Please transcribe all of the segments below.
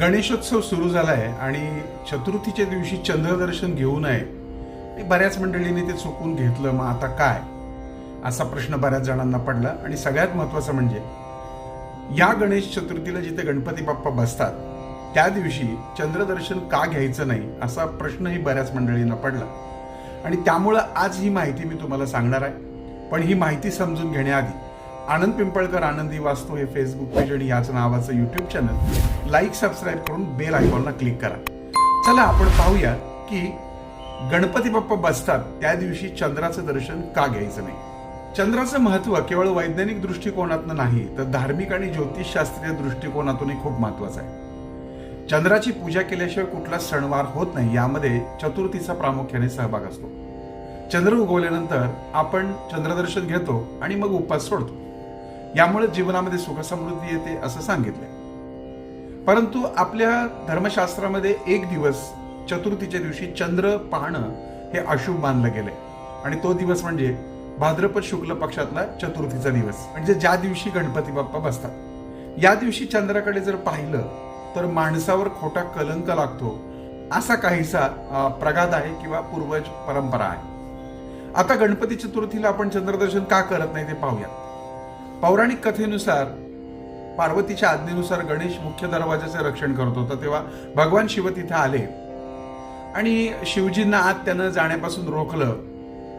गणेशोत्सव सुरू झाला आहे आणि चतुर्थीच्या दिवशी चंद्रदर्शन घेऊ नये आणि बऱ्याच मंडळींनी ते चुकून घेतलं. मग आता काय? असा प्रश्न बऱ्याच जणांना पडला. आणि सगळ्यात महत्वाचं म्हणजे या गणेश चतुर्थीला जिथे गणपती बाप्पा बसतात त्या दिवशी चंद्रदर्शन का घ्यायचं नाही असा प्रश्नही बऱ्याच मंडळींना पडला. आणि त्यामुळं आज ही माहिती मी तुम्हाला सांगणार आहे. पण ही माहिती समजून घेण्याआधी आनंद पिंपळकर आनंदी वास्तू हे फेसबुक पेज आणि याच नावाचं युट्यूब चॅनल लाईक सबस्क्राईब करून बेल आयकॉनला क्लिक करा. चला आपण पाहूया की गणपती बाप्पा बसतात त्या दिवशी चंद्राचं दर्शन का घ्यायचं नाही? चंद्राचं महत्त्व केवळ वैज्ञानिक दृष्टिकोनातून नाही तर धार्मिक आणि ज्योतिषशास्त्रीय दृष्टिकोनातूनही खूप महत्वाचं आहे. चंद्राची पूजा केल्याशिवाय कुठला सणवार होत नाही यामध्ये चतुर्थीचा प्रामुख्याने सहभाग असतो. चंद्र उगवल्यानंतर आपण चंद्रदर्शन घेतो आणि मग उपास सोडतो. यामुळे जीवनामध्ये सुखसमृद्धी येते असं सांगितलंय. परंतु आपल्या धर्मशास्त्रामध्ये एक दिवस चतुर्थीच्या दिवशी चंद्र पाहणं हे अशुभ मानलं गेलंय. आणि तो दिवस म्हणजे भाद्रपद शुक्ल पक्षातला चतुर्थीचा दिवस. म्हणजे ज्या दिवशी गणपती बाप्पा बसतात. या दिवशी चंद्राकडे जर पाहिलं तर माणसावर खोटा कलंक लागतो असा काहीसा प्रघात आहे किंवा पूर्वज परंपरा आहे. आता गणपती चतुर्थीला आपण चंद्रदर्शन का करत नाही ते पाहूया. पौराणिक कथेनुसार पार्वतीच्या आज्ञेनुसार गणेश मुख्य दरवाजाचे रक्षण करत होता तेव्हा भगवान शिव तिथे आले. आणि शिवजींना आत त्यानं जाण्यापासून रोखलं.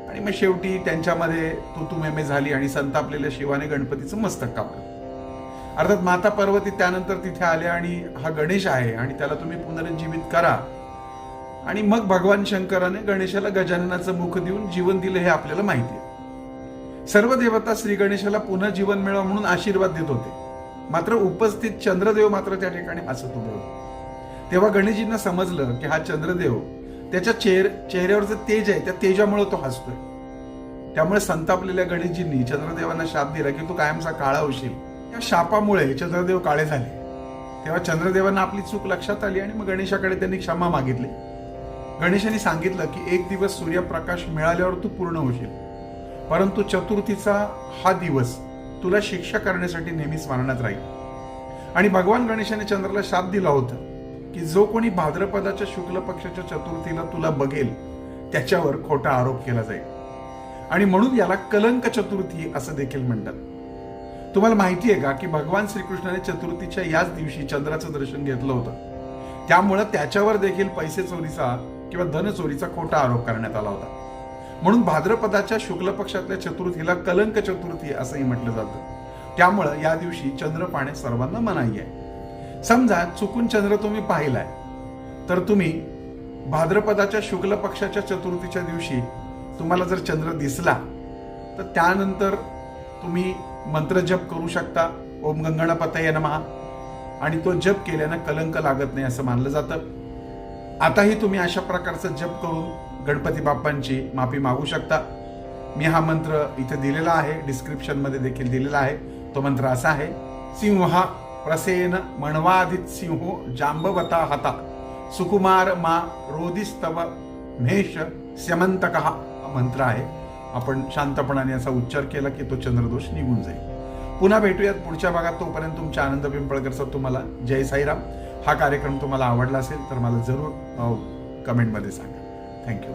आणि मग शेवटी त्यांच्यामध्ये तुतुमेमे झाली आणि संतापलेल्या शिवाने गणपतीचं मस्तक कापलं. अर्थात माता पार्वती त्यानंतर तिथे आल्या आणि हा गणेश आहे आणि त्याला तुम्ही पुनरुज्जीवित करा. आणि मग भगवान शंकराने गणेशाला गजाननाचं मुख देऊन जीवन दिलं हे आपल्याला माहिती आहे. सर्व देवता श्री गणेशाला पुन्हा जीवन मिळावं म्हणून आशीर्वाद देत होते. मात्र उपस्थित चंद्रदेव मात्र त्या ठिकाणी हसत उभे होते. तेव्हा गणेशजींना समजलं की हा चंद्रदेव त्याच्या चेहर चेहऱ्यावरचं तेज आहे त्या तेजामुळे तो हसतोय. त्यामुळे संतापलेल्या गणेशजींनी चंद्रदेवांना शाप दिला की तू कायमचा काळा होशील या शापामुळे चंद्रदेव काळे झाले. तेव्हा चंद्रदेवांना आपली चूक लक्षात आली आणि मग गणेशाकडे त्यांनी क्षमा मागितली. गणेशाने सांगितलं की एक दिवस सूर्यप्रकाश मिळाल्यावर तू पूर्ण होशील. परंतु चतुर्थीचा हा दिवस तुला शिक्षा करण्यासाठी नेहमी स्मरणात राहील. आणि भगवान गणेशाने चंद्राला शाप दिला होता की जो कोणी भाद्रपदाच्या शुक्ल पक्षाच्या चतुर्थीला तुला बघेल त्याच्यावर खोटा आरोप केला जाईल. आणि म्हणून याला कलंक चतुर्थी असं देखील म्हणतात. तुम्हाला माहिती आहे का की भगवान श्रीकृष्णाने चतुर्थीच्या याच दिवशी चंद्राचं दर्शन घेतलं होतं? त्यामुळं त्याच्यावर देखील पैसे चोरीचा किंवा धन चोरीचा खोटा आरोप करण्यात आला होता. म्हणून भाद्रपदाच्या शुक्ल पक्षातल्या चतुर्थीला कलंक चतुर्थी असंही म्हटलं जातं. त्यामुळं या दिवशी चंद्र पाहणे सर्वांना मनाई आहे. समजा चुकून चंद्र तुम्ही पाहिलाय तर तुम्ही भाद्रपदाच्या शुक्ल पक्षाच्या चतुर्थीच्या दिवशी तुम्हाला जर चंद्र दिसला तर त्यानंतर तुम्ही मंत्र जप करू शकता ओम गंगणपतय नमहा आणि तो जप केल्यानं कलंक लागत नाही असं मानलं जातं. आताही तुम्ही अशा प्रकारचं जप करून गणपती बाप्पांची माफी मागू शकता. मी हा मंत्र इथे दिलेला आहे डिस्क्रिप्शनमध्ये देखील दिलेला आहे. तो मंत्र असा आहे सिंह प्रसेन मणवादित सिंहो जांबवता हता सुकुमार मा रोदिस्तव मेष स्यमंतक. हा मंत्र आहे. आपण शांतपणाने असा उच्चार केला की तो चंद्रदोष निघून जाईल. पुन्हा भेटूयात पुढच्या भागात. तोपर्यंत तुमच्या आनंद पिंपळकरचा तुम्हाला जय साईराम. हा कार्यक्रम तुम्हाला आवडला असेल तर मला जरूर कमेंटमध्ये सांगा. थँक्यू